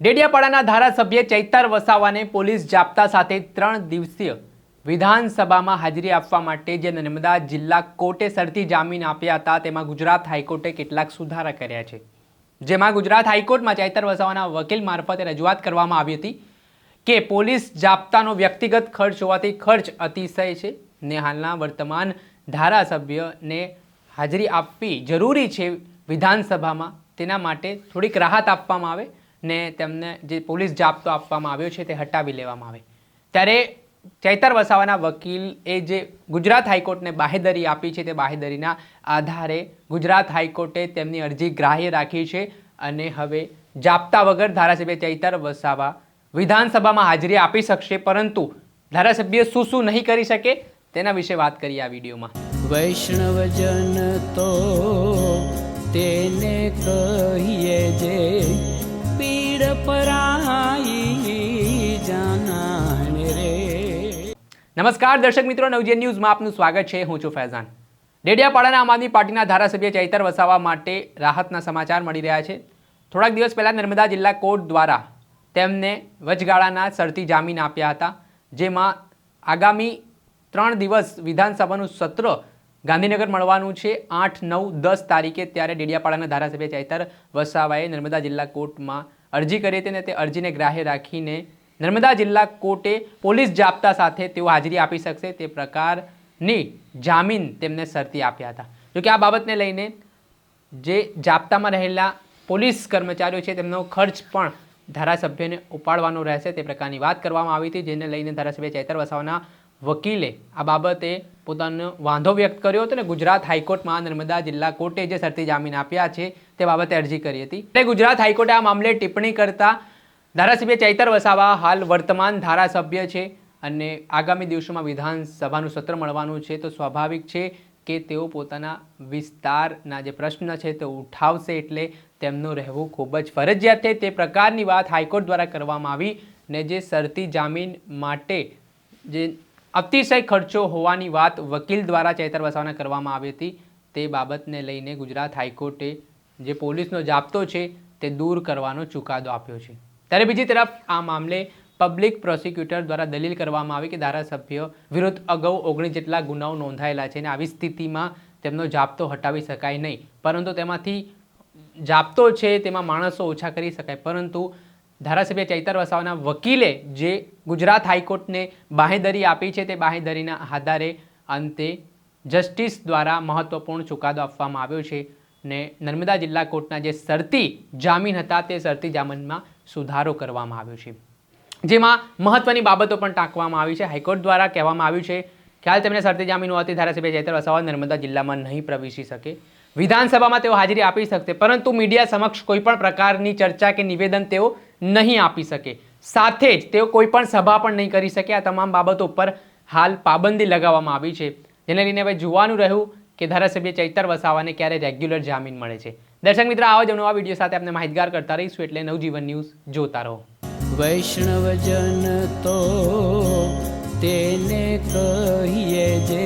ડેડિયાપાડાના ધારાસભ્ય ચૈતર વસાવાને પોલીસ જાપ્તા સાથે ત્રણ દિવસીય વિધાનસભામાં હાજરી આપવા માટે જે નર્મદા જિલ્લા કોર્ટે સરતી જામીન આપ્યા હતા, તેમાં ગુજરાત હાઈકોર્ટે કેટલાક સુધારા કર્યા છે. જેમાં ગુજરાત હાઈકોર્ટમાં ચૈતર વસાવાના વકીલ મારફતે રજૂઆત કરવામાં આવી હતી કે પોલીસ જાપ્તાનો વ્યક્તિગત ખર્ચ હોવાથી ખર્ચ અતિશય છે ને હાલના વર્તમાન ધારાસભ્યને હાજરી આપવી જરૂરી છે વિધાનસભામાં. તેના માટે થોડીક રાહત આપવામાં આવે. ને તેમને જે પોલીસ જાપ્તો આપવામાં આવ્યો છે તે હટાવી લેવામાં આવે. ત્યારે ચૈતર વસાવાના વકીલ એ જે ગુજરાત હાઈકોર્ટને બાહેદરી આપી છે તે બાહેદરીના આધારે ગુજરાત હાઈકોર્ટે તેમની અરજી ગ્રાહ્ય રાખી છે અને હવે જાપતા વગર ધારાસભ્ય ચૈતર વસાવા વિધાનસભામાં હાજરી આપી શકશે, પરંતુ ધારાસભ્ય શું શું નહીં કરી શકે તેના વિશે વાત કરીએ આ વિડીયોમાં. વૈષ્ણવજન તો તેને પીડ નમસ્કાર, દર્શક મિત્રો, નવજીવન ન્યૂઝમાં આપનું સ્વાગત છે. હું છું ફૈઝાન. ડેડિયાપાડાના આમ આદમી પાર્ટીના ધારાસભ્ય ચૈતર વસાવા માટે રાહતના સમાચાર મળી રહ્યા છે. થોડાક દિવસ પહેલાં નર્મદા જિલ્લા કોર્ટ દ્વારા તેમને વચગાળાના શરતી જામીન આપ્યા હતા, જેમાં આગામી ત્રણ દિવસ વિધાનસભાનું સત્ર ગાંધીનગર મળવાનું છે. આઠ, નવ, દસ તારીખે ત્યારે ડેડિયાપાડાના ધારાસભ્ય ચૈતર વસાવાએ નર્મદા જિલ્લા કોર્ટમાં અરજી કરી હતી અને તે અરજીને ગ્રાહ્ય રાખીને નર્મદા જિલ્લા કોર્ટે પોલીસ જાપ્તા સાથે તેઓ હાજરી આપી શકશે તે પ્રકારની જામીન તેમને શરતી આપ્યા હતા. જોકે આ બાબતને લઈને જે જાપ્તામાં રહેલા પોલીસ કર્મચારીઓ છે તેમનો ખર્ચ પણ ધારાસભ્યને ઉપાડવાનો રહેશે તે પ્રકારની વાત કરવામાં આવી હતી, જેને લઈને ધારાસભ્ય ચૈતર વસાવાના વકીલે આ બાબતે પોતાનો વાંધો વ્યક્ત કર્યો હતો ને ગુજરાત હાઈકોર્ટમાં નર્મદા જિલ્લા કોર્ટે જે શરતી જામીન આપ્યા છે તે બાબતે અરજી કરી હતી. એટલે ગુજરાત હાઈકોર્ટે આ મામલે ટિપ્પણી કરતા ધારાસભ્ય ચૈતર વસાવા હાલ વર્તમાન ધારાસભ્ય છે અને આગામી દિવસોમાં વિધાનસભાનું સત્ર મળવાનું છે તો સ્વાભાવિક છે કે તેઓ પોતાના વિસ્તારના જે પ્રશ્ન છે તે ઉઠાવશે એટલે તેમનું રહેવું ખૂબ જ ફરજિયાત છે. તે પ્રકારની વાત હાઈકોર્ટ દ્વારા કરવામાં આવી ને જે શરતી જામીન માટે જે અતિશય ખર્ચો હોવાની વાત વકીલ દ્વારા ચેતર વસાવાને કરવામાં આવી હતી. તે બાબતને લઈને ગુજરાત હાઈકોર્ટે જે પોલીસનો જાપ્તો છે તે દૂર કરવાનો ચુકાદો આપ્યો છે. ત્યારે બીજી તરફ આ મામલે પબ્લિક પ્રોસિક્યુટર દ્વારા દલીલ કરવામાં આવી કે ધારાસભ્ય વિરુદ્ધ અગાઉ ઓગણીસ જેટલા ગુનાઓ નોંધાયેલા છે અને આવી સ્થિતિમાં તેમનો જાપ્તો હટાવી શકાય નહીં. પરંતુ તેમાંથી જાપ્તો છે તેમાં માણસો ઓછા કરી શકાય. પરંતુ ધારાસભ્ય ચૈતર વસાવાના વકીલે જે ગુજરાત હાઈકોર્ટને બાહેંધરી આપી છે તે બાહેંધરીના આધારે અંતે જસ્ટિસ દ્વારા મહત્વપૂર્ણ ચુકાદો આપવામાં આવ્યો છે ને નર્મદા જિલ્લા કોર્ટના જે શરતી જામીન હતા તે શરતી જામીનમાં સુધારો કરવામાં આવ્યો છે. જેમાં મહત્વની બાબતો પણ ટાંકવામાં આવી છે. હાઈકોર્ટ દ્વારા કહેવામાં આવ્યું છે, ખ્યાલ તેમને શરતી જામીન હોવાથી ધારાસભ્ય ચૈતર વસાવા નર્મદા જિલ્લામાં નહીં પ્રવેશી શકે. વિધાનસભામાં તેઓ હાજરી આપી શકશે, પરંતુ મીડિયા સમક્ષ કોઈપણ પ્રકારની ચર્ચા કે નિવેદન તેઓ નહીં આપી શકે. સાથે જ તેઓ કોઈ પણ સભા પણ નહીં કરી શકે. આ તમામ બાબતો પર હાલ પાબંદી લગાવવામાં આવી છે. જેને લઈને હવે જોવાનું રહ્યું કે ધારાસભ્ય ચૈતર વસાવાને ક્યારે રેગ્યુલર જામીન મળે છે. દર્શક મિત્ર, આવા જ નવા વીડિયો સાથે આપણે માહિતગાર કરતા રહીશું એટલે નવજીવન ન્યૂઝ જોતા રહો. વૈષ્ણવજન તો તેને કહીએ જે